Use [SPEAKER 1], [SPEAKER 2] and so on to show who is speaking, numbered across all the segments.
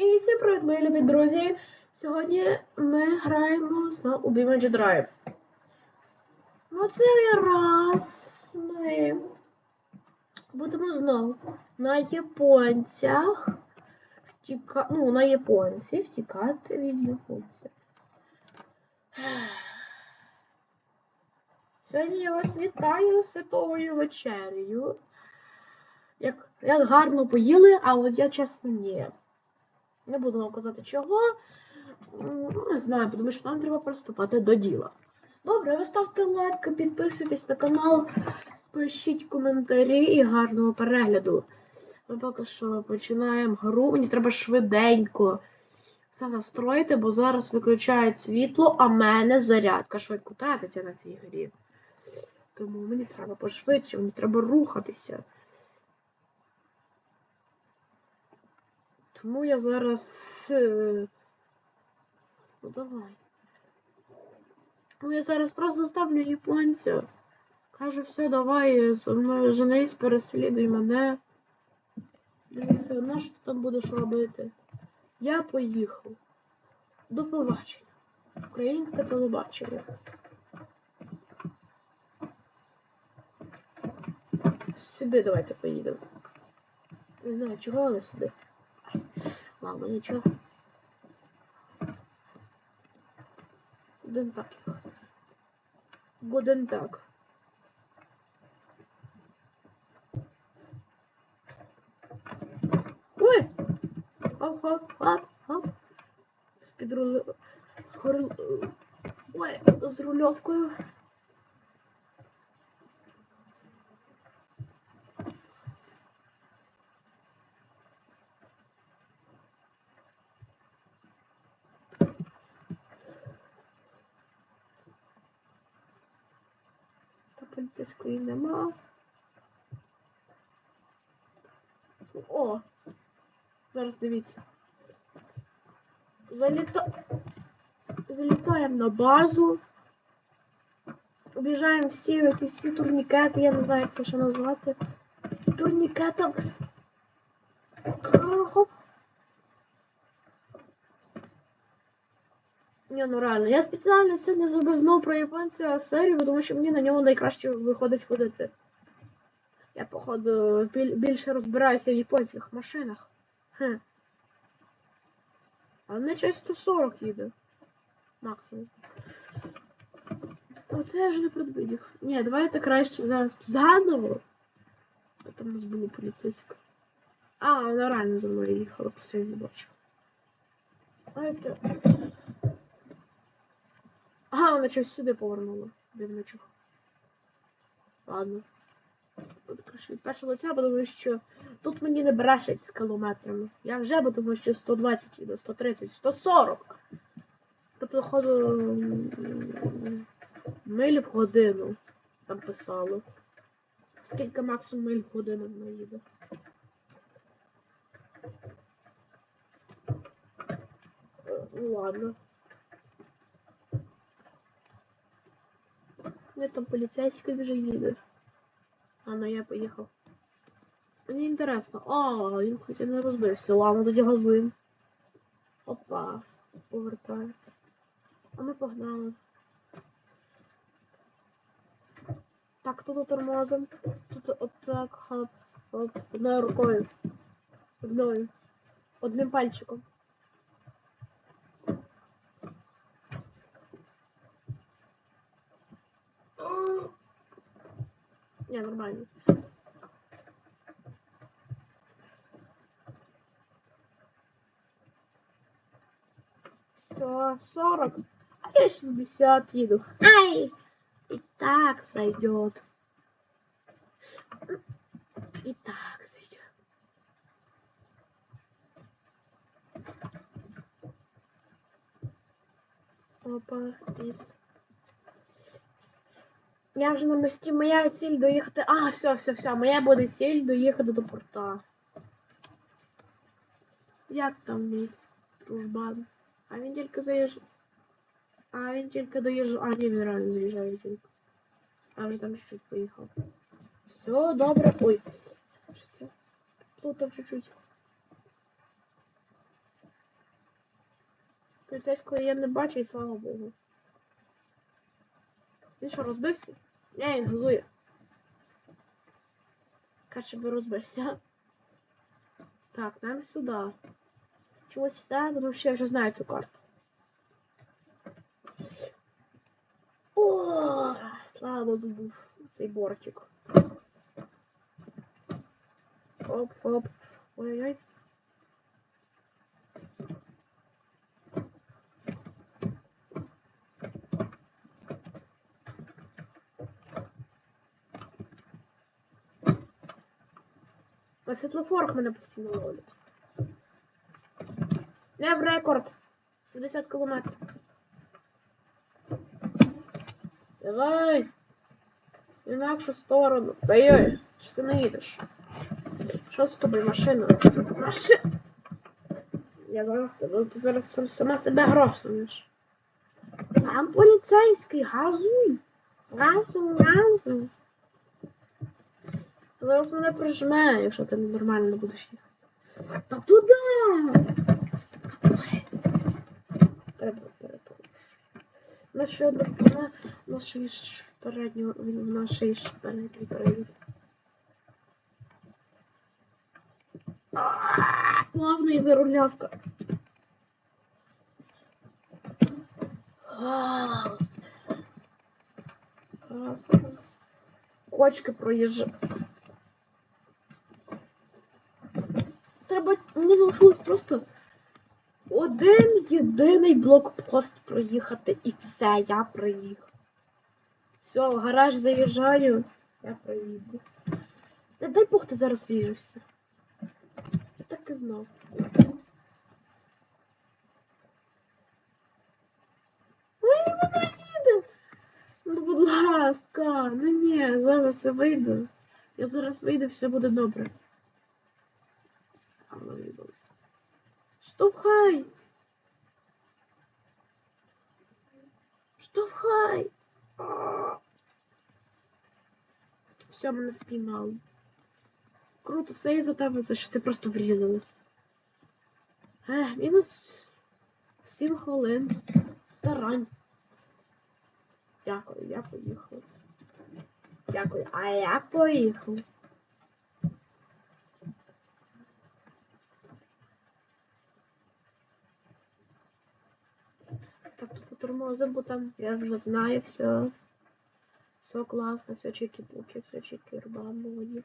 [SPEAKER 1] І всім привіт, мої любі друзі! Сьогодні ми граємо знову у Bimage Drive. Ну, цей раз ми будемо знову на японцях втіка... ну, на японці втікати від японця. Сьогодні я вас вітаю святовою вечерею. Як, як гарно поїли, а от я чесно ні. Не буду вам казати чого. Не знаю, тому що нам треба приступати до діла. Добре, ви ставте лайк, підписуйтесь на канал, пишіть коментарі і гарного перегляду. Ми поки що починаємо гру. Мені треба швиденько все настроїти, бо зараз виключають світло, а мене зарядка швидко тратиться на цій грі. Тому мені треба пошвидше, мені треба рухатися. Тому я зараз. е, Ну давай. Ну я зараз просто ставлю японця. Кажу, все, давай зі мною женись, переслідуй мене. Мені все одно, що ти там будеш робити. Я поїхав. До побачення. Українське телебачення. Сюди давайте поїдемо. Не знаю, чого, але сюди. Ладно, нічого. Годин так їхати. Годин так. Ой! Хоп, хоп, хоп, хоп. З під рули... З горил... Ой, з рульовкою. Поліцейської нема. О! Зараз дивіться. Заліта... Залітаємо на базу. Обіжаємо всі ці всі турнікети, я не знаю, як це ще назвати. Турнікетом. Хоп. Ні, ну реально, я спеціально сьогодні зробив знову про японця серію, тому що мені на ньому найкраще виходить ходити. Я, походу, біль- більше розбираюся в японських машинах. Хе. А не через 140 їде. Максимум. Оце я вже не предвидів. Ні, давайте краще зараз заново. А там у нас було поліцейська. А, вона реально за мною їхала, посередині бачу. Давайте. Ага, вона щось сюди повернула. Дивно чого. Ладно. Від першого лиця, думаю, що тут мені не брешуть з кілометрами. Я вже бо думаю, що 120 їду, 130, 140. Тобто, ходу миль в годину там писало. Скільки максимум миль в годину вона їде? Е, Ну ладно. Не там поліцейський вже їде. А ну я поїхав. Мені інтересно. О, він хоча не розбився. Ладно, тоді газуємо. Опа. Повертаю. А ми погнали. Так, тут тормозом. Тут отак, хоп, хоп, одною рукою. Одною. Одним пальчиком. Нормально. Все, 40. А я 60 еду. Ай! И так сойдет. И так сойдет. Опа, есть. Я вже на мості, моя ціль доїхати. А, все, все, все, моя буде ціль доїхати до порта. Як там мій дружбан? А він тільки заїжджає. А він тільки доїжджає. А, ні, він реально заїжджає тільки. А вже там чуть-чуть поїхав. Все, добре. Ой. Все. Плутав чуть-чуть. Поліцейського я не бачу, і слава Богу. Він що, розбився? Ні, він газує. Каже, би розбився. Так, нам сюди. Чому сюди? Тому що я вже знаю цю карту. О, слава Богу, був цей бортик. Оп, оп. На світлофорах мене постійно ловлять. В рекорд. 70 кілометрів. Давай. В інакшу сторону. Та йой, що ти не їдеш? Що з тобою машина? Машина! Я зараз тебе, ти зараз сам, сама себе грохнеш. Там поліцейський, газуй. Газуй, газуй. Зараз мене прижме, якщо ти нормально не будеш їхати. Та туди! Треба перепрошую. На ще одна на, на ще ж переднього, він на ще ж передній перевід. А, і вирулявка. Раз, раз. Кочки проїжджають. Треба. Мені залишилось просто один єдиний блокпост проїхати і все, я приїхав. Все, в гараж заїжджаю, я проїду. Не дай Бог ти зараз ріжешся. Я так і знав. Ой, вона їде! Ну, будь ласка, ну ні, зараз я вийду. Я зараз вийду, все буде добре. Вона. Штовхай! Штовхай! Все, мене спіймали. Круто, все із-за тебе, те, що ти просто врізалась. Ех, мінус 7 хвилин. Старань. Дякую, я поїхав. Дякую, а я поїхав. тут потормозим, бо там я вже знаю все. Все класно, все чики-пуки, все чики-бамбоні.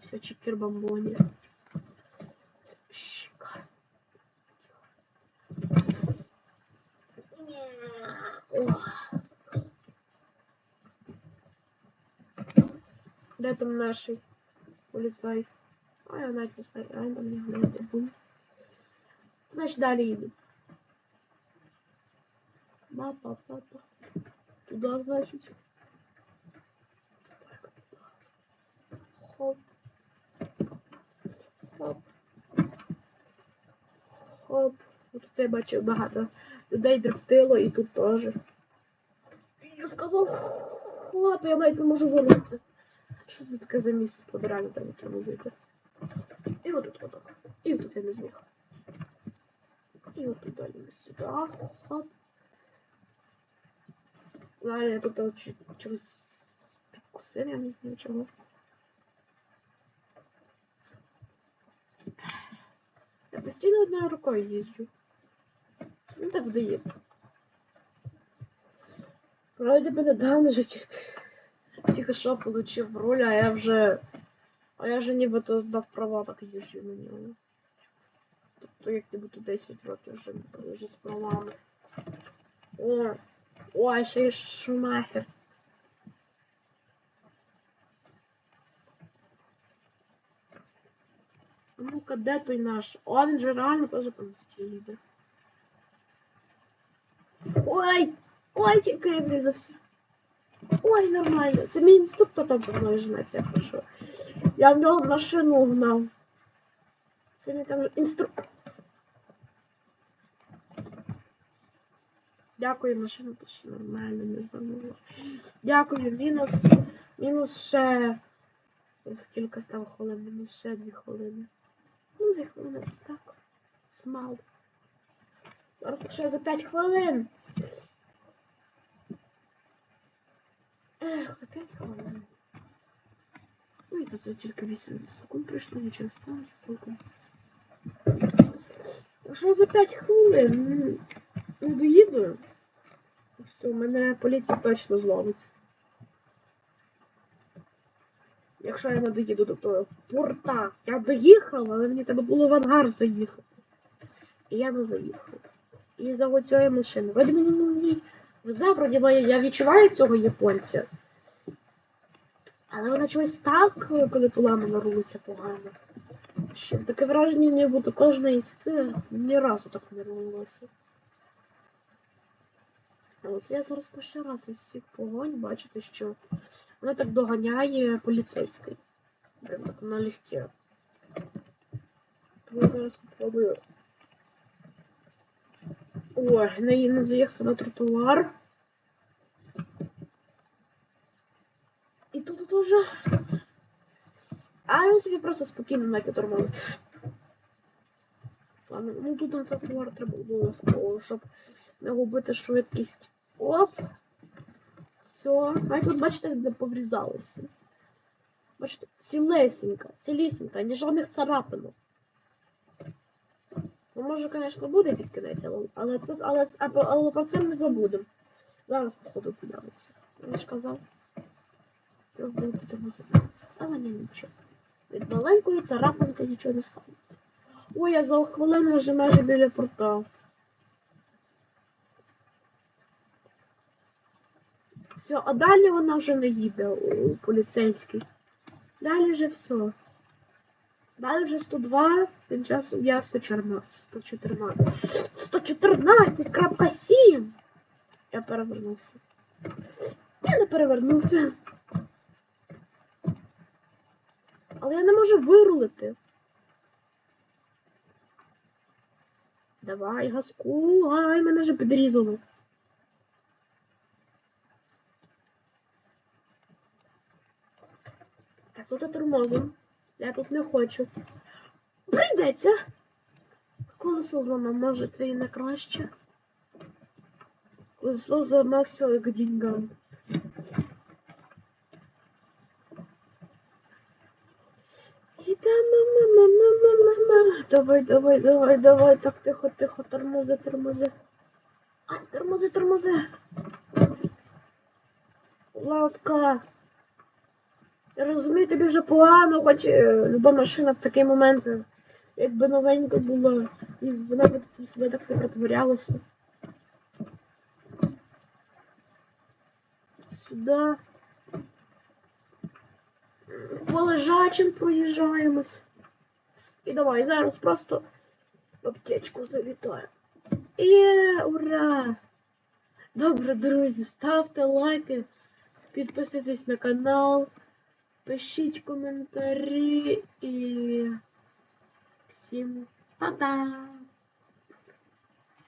[SPEAKER 1] Все чики-бамбоні. Шикарно. Ох. Де там наший поліцай? А я навіть не знаю, а я там не глянути буду. Значить, далі їду. Папа, папа. Туда, значит. Хоп. Хоп. Хоп. Тут я бачив багато людей дрифтило і тут теж. Я сказав хоп, я навіть не можу вилити. Що це таке за місце подирання там яка музика? І отут отак. І тут я не зміг. І отут далі сюди. Хоп. Далі я тут чогось підкусив, я не знаю чого. Я постійно одною рукою їжджу. Ну так вдається. Вроді би недавно вже тільки, тільки що получив руль, а я вже. А я вже нібито здав права, так їжджу на ньому. Тобто як нібито 10 років вже, вже з правами. О, Ой, ще й Шумахер. Ну-ка, де той наш? О, він же реально теж по місті їде. Ой! Ой, тільки я врізався. Ой, нормально. Це мій інструктор там мною жметься, хорошо. Я в нього машину гнав. Це мій там інстру... Дякую, машина ще нормально не звонила. Дякую, мінус. Мінус ще. Скільки стало хвилин? Мінус ще дві хвилини. Ну, дві хвилини це так. Це мало. Зараз ще за 5 хвилин. Ех, за 5 хвилин. Ой, та це тільки 8 секунд пройшло, нічого сталося толком. Що за 5 хвилин? Не доїду. Все, мене поліція точно зловить. Якщо я не доїду до того порта. Я доїхав, але мені треба було в ангар заїхати. І я не заїхав. І за цієї машини. Вроді мені мені везе, я відчуваю цього японця. Але вона чогось так, коли поламана рулиться погано. Ще таке враження, ніби кожна із цих ні разу так не рулилося. Ось я зараз перший раз із всіх погонь бачите, що вона так доганяє поліцейський. Прям так налегке. Я зараз попробую. Ой, не, не заїхати на тротуар. І тут дуже. А він собі просто спокійно на тормози. Ладно, ну тут на тротуар треба обов'язково, щоб не губити швидкість. Оп! Все. А тут, бачите, не поврізалося. Бачите, цілесенька, цілісінька, ні жодних царапинок. Ну, може, звісно, буде під кінець, але, але, це, але, але, але про це ми забудемо. Зараз, походу, появиться. Я ж казав. Треба було потормозити. Але ні, нічого. Від маленької царапинки нічого не станеться. Ой, я за хвилину вже майже біля порта. Все, а далі вона вже не їде у поліцейський. Далі вже все. Далі вже 102, тим часом я 114. 114. 114.7! Я перевернувся. Я не перевернувся. Але я не можу вирулити. Давай, газку, ай, мене вже підрізали. Тут тормозом. Я тут не хочу. Прийдеться. Колесо зламав, може це і не краще. Колесо все як деньгам. Давай, давай, давай, давай. Так, тихо, тихо, тормози, тормози. Ай, тормози, тормози. Ласка. Я розумію, тобі вже погано, хоч е, люба машина в такий момент, е, якби новенька була, і вона б це себе так не притворялася. Сюди. По лежачим проїжджаємось. І давай зараз просто в аптечку завітаю. І ура! Добре, друзі, ставте лайки, підписуйтесь на канал. Пишіть коментарі і всім па-па!